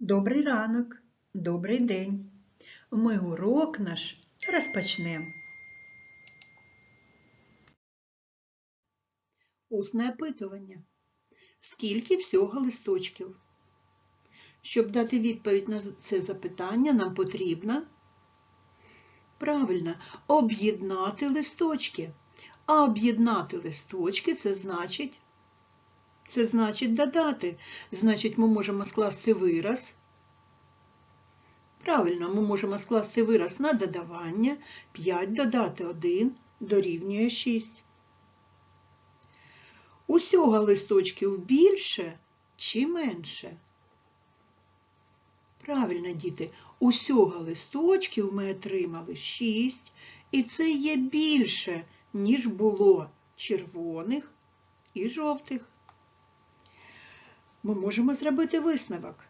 Добрий ранок, добрий день. Ми урок наш розпочнемо. Усне опитування. Скільки всього листочків? Щоб дати відповідь на це запитання, нам потрібно правильно об'єднати листочки. А об'єднати листочки це значить це значить додати. Значить, ми можемо скласти вираз. Правильно, ми можемо скласти вираз на додавання. 5 додати 1 дорівнює 6. Усього листочків більше чи менше? Правильно, діти, усього листочків ми отримали 6, і це є більше, ніж було червоних і жовтих ми можемо зробити висновок.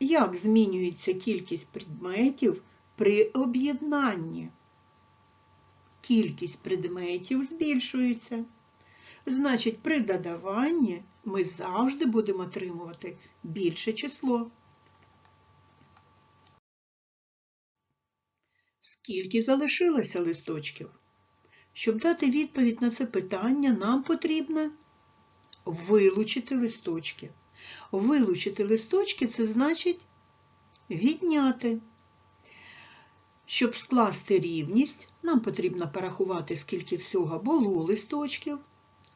Як змінюється кількість предметів при об'єднанні? Кількість предметів збільшується. Значить, при додаванні ми завжди будемо отримувати більше число. Скільки залишилося листочків? Щоб дати відповідь на це питання, нам потрібно вилучити листочки. Вилучити листочки це значить відняти. Щоб скласти рівність, нам потрібно порахувати, скільки всього було листочків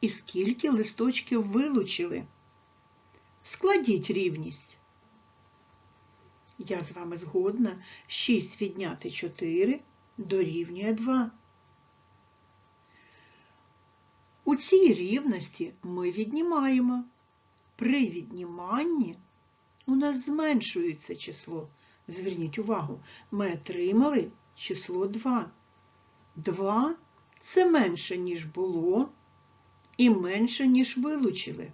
і скільки листочків вилучили. Складіть рівність. Я з вами згодна. 6 відняти 4 дорівнює 2. У цій рівності ми віднімаємо. При відніманні у нас зменшується число. Зверніть увагу, ми отримали число 2. 2 це менше, ніж було, і менше, ніж вилучили.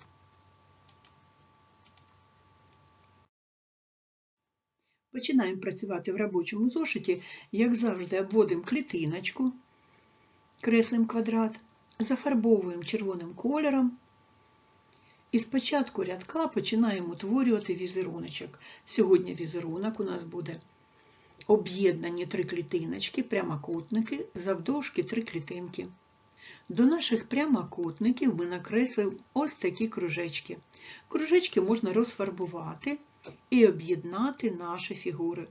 Починаємо працювати в робочому зошиті, як завжди, обводимо клітиночку, креслим квадрат, зафарбовуємо червоним кольором. І спочатку рядка починаємо утворювати візеруночок. Сьогодні візерунок у нас буде об'єднані три клітиночки, прямокутники, завдовжки три клітинки. До наших прямокутників ми накреслимо ось такі кружечки. Кружечки можна розфарбувати і об'єднати наші фігури.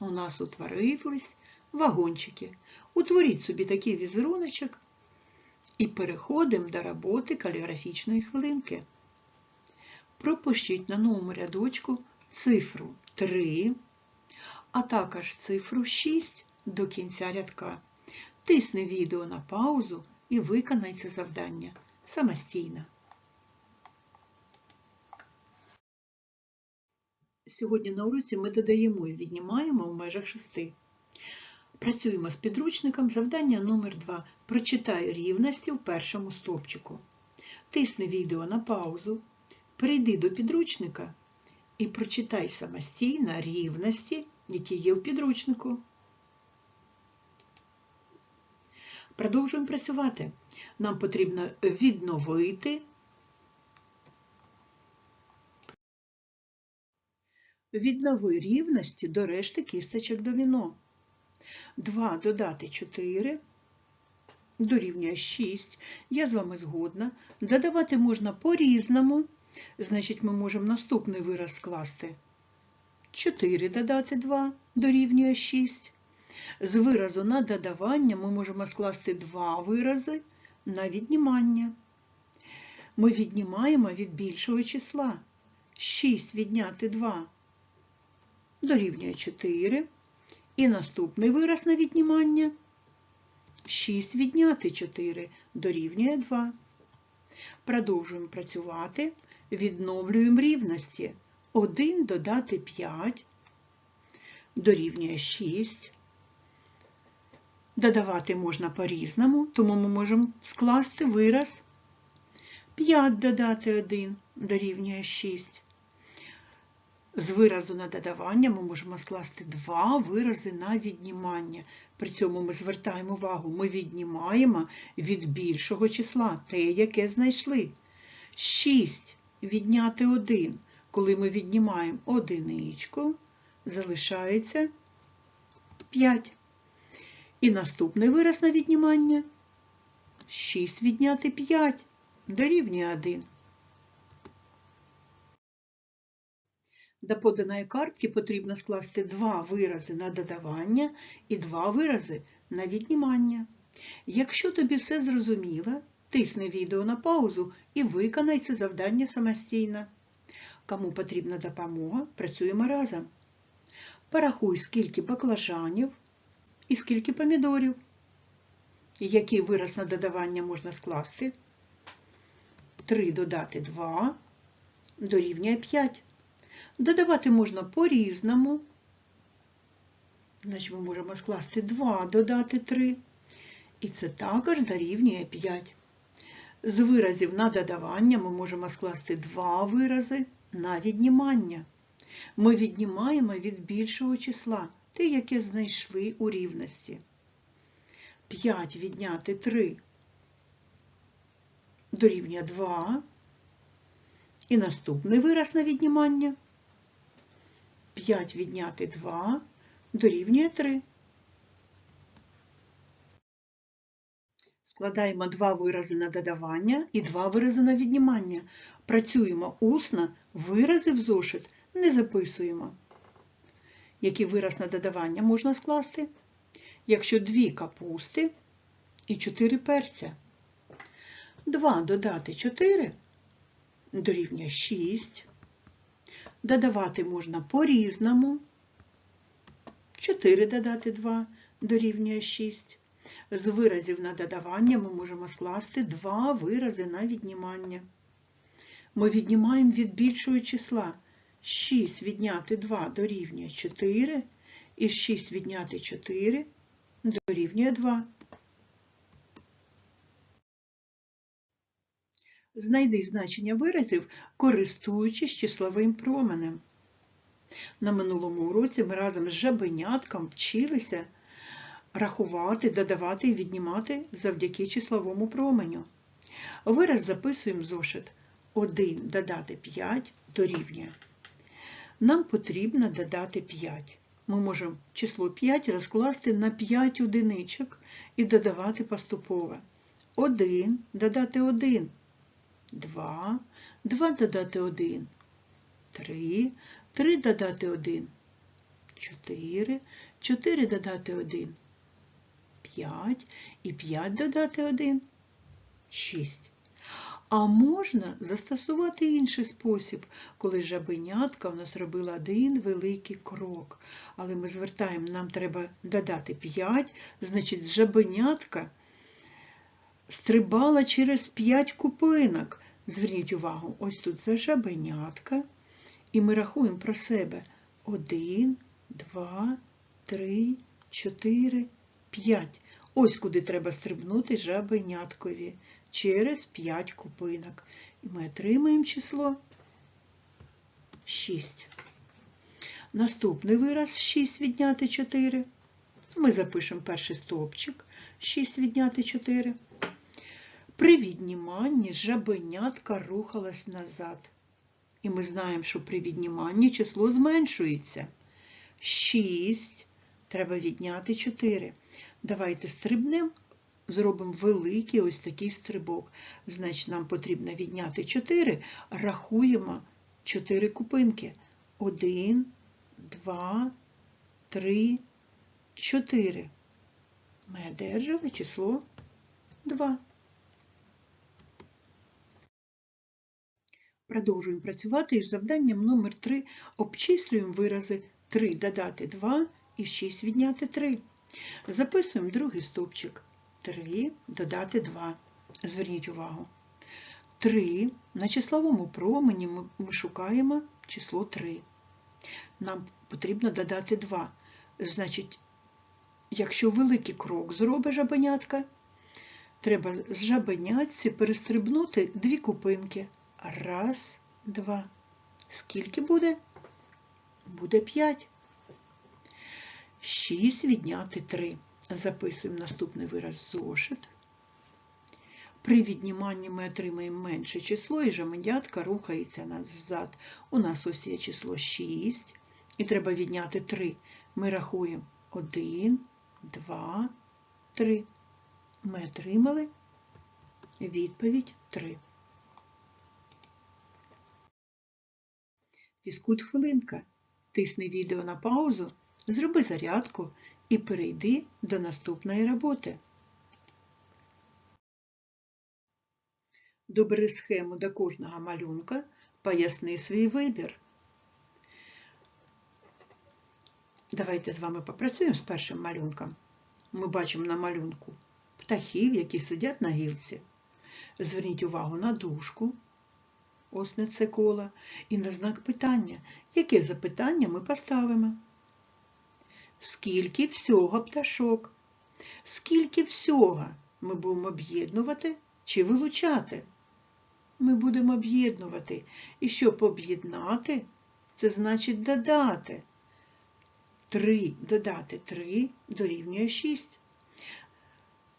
У нас утворились вагончики. Утворіть собі такий візеруночок і переходимо до роботи каліграфічної хвилинки. Пропишіть на новому рядочку цифру 3, а також цифру 6 до кінця рядка. Тисни відео на паузу і виконай це завдання самостійно. Сьогодні на уроці ми додаємо і віднімаємо в межах 6. Працюємо з підручником. Завдання номер 2 Прочитай рівності в першому стовпчику. Тисни відео на паузу. Перейди до підручника і прочитай самостійно рівності, які є в підручнику. Продовжуємо працювати. Нам потрібно відновити віднови рівності до решти кісточок доміно. 2 додати 4 дорівнює 6. Я з вами згодна. Додавати можна по-різному. Значить, ми можемо наступний вираз скласти. 4 додати 2 дорівнює 6. З виразу на додавання ми можемо скласти два вирази на віднімання. Ми віднімаємо від більшого числа. 6 відняти 2 дорівнює 4. І наступний вираз на віднімання. 6 відняти 4 дорівнює 2. Продовжуємо працювати. Відновлюємо рівності. 1 додати 5 дорівнює 6. Додавати можна по-різному, тому ми можемо скласти вираз 5 додати 1 дорівнює 6. З виразу на додавання ми можемо скласти два вирази на віднімання. При цьому ми звертаємо увагу, ми віднімаємо від більшого числа те, яке знайшли. 6 відняти 1. Коли ми віднімаємо одиничку, залишається 5. І наступний вираз на віднімання 6 відняти 5 дорівнює 1. До поданої картки потрібно скласти два вирази на додавання і два вирази на віднімання. Якщо тобі все зрозуміло, тисни відео на паузу і виконай це завдання самостійно. Кому потрібна допомога, працюємо разом. Порахуй, скільки баклажанів і скільки помідорів. Який вираз на додавання можна скласти? 3 додати 2 дорівнює 5. Додавати можна по-різному. Значить, ми можемо скласти 2 додати 3. І це також дорівнює 5. З виразів на додавання ми можемо скласти два вирази на віднімання. Ми віднімаємо від більшого числа, те, яке знайшли у рівності. 5 відняти 3 дорівнює 2. І наступний вираз на віднімання. 5 відняти 2 дорівнює 3. Складаємо два вирази на додавання і два вирази на віднімання. Працюємо усно, вирази в зошит не записуємо. Який вираз на додавання можна скласти? Якщо дві капусти і 4 перця. 2 додати 4 дорівнює 6. Додавати можна по-різному. 4 додати 2 дорівнює 6. З виразів на додавання ми можемо скласти два вирази на віднімання. Ми віднімаємо від більшого числа. 6 відняти 2 дорівнює 4, і 6 відняти 4 дорівнює 2. Знайди значення виразів, користуючись числовим променем. На минулому уроці ми разом з жабенятком вчилися рахувати, додавати і віднімати завдяки числовому променю. Вираз записуємо зошит. 1 додати 5 дорівнює. Нам потрібно додати 5. Ми можемо число 5 розкласти на 5 одиничок і додавати поступово. 1 додати 1, 2, 2 додати 1, 3, 3 додати 1, 4, 4 додати 1, 5 і 5 додати 1, 6. А можна застосувати інший спосіб, коли жабенятка в нас робила один великий крок. Але ми звертаємо, нам треба додати 5, значить, жабенятка стрибала через 5 купинок. Зверніть увагу, ось тут за жабенятка. І ми рахуємо про себе 1, 2, 3, 4, 5. Ось куди треба стрибнути жабеняткові через 5 купинок. І ми отримаємо число 6. Наступний вираз 6 відняти 4. Ми запишемо перший стовпчик 6 відняти 4. При відніманні жабенятка рухалась назад. І ми знаємо, що при відніманні число зменшується. 6 треба відняти 4. Давайте стрибнемо зробимо великий ось такий стрибок. Значить, нам потрібно відняти 4, рахуємо 4 купинки. 1, 2, 3, 4. Ми одержали число 2. Продовжуємо працювати із завданням номер 3 Обчислюємо вирази 3 додати 2 і 6 відняти 3. Записуємо другий стовпчик. 3 додати 2. Зверніть увагу. 3 на числовому промені ми шукаємо число 3. Нам потрібно додати 2. Значить, якщо великий крок зробить жабенятка, треба з жабенятці перестрибнути дві купинки. Раз, два. Скільки буде? Буде 5. 6 відняти 3. Записуємо наступний вираз зошит. При відніманні ми отримаємо менше число і жамедятка рухається назад. У нас ось є число 6 і треба відняти 3. Ми рахуємо 1, 2, 3. Ми отримали відповідь 3. Фізкульт хвилинка. Тисни відео на паузу, зроби зарядку і перейди до наступної роботи. Добери схему до кожного малюнка, поясни свій вибір. Давайте з вами попрацюємо з першим малюнком. Ми бачимо на малюнку птахів, які сидять на гілці. Зверніть увагу на дужку, ось на це коло, і на знак питання. Яке запитання ми поставимо? Скільки всього пташок? Скільки всього ми будемо об'єднувати чи вилучати? Ми будемо об'єднувати. І щоб об'єднати, це значить додати. 3 додати 3 дорівнює 6.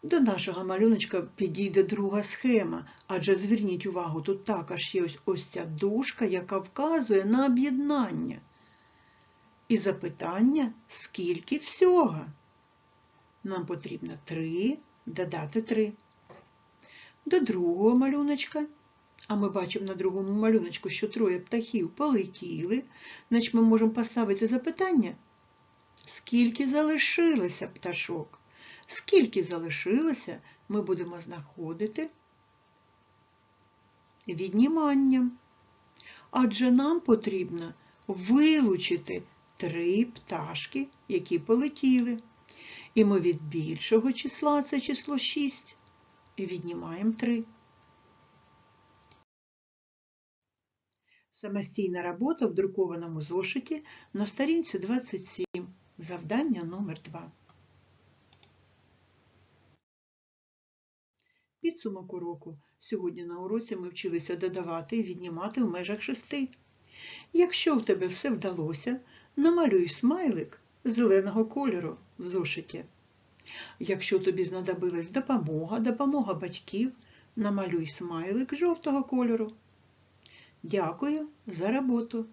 До нашого малюночка підійде друга схема, адже зверніть увагу, тут також є ось, ось ця дужка, яка вказує на об'єднання. І запитання, скільки всього? Нам потрібно 3 додати 3. До другого малюночка, а ми бачимо на другому малюночку, що троє птахів полетіли, значить ми можемо поставити запитання, скільки залишилося пташок. Скільки залишилося, ми будемо знаходити відніманням. Адже нам потрібно вилучити три пташки, які полетіли. І ми від більшого числа, це число 6, віднімаємо 3. Самостійна робота в друкованому зошиті на сторінці 27. Завдання номер 2. Підсумок уроку. Сьогодні на уроці ми вчилися додавати і віднімати в межах шести. Якщо в тебе все вдалося, намалюй смайлик зеленого кольору в зошиті. Якщо тобі знадобилась допомога, допомога батьків, намалюй смайлик жовтого кольору. Дякую за роботу!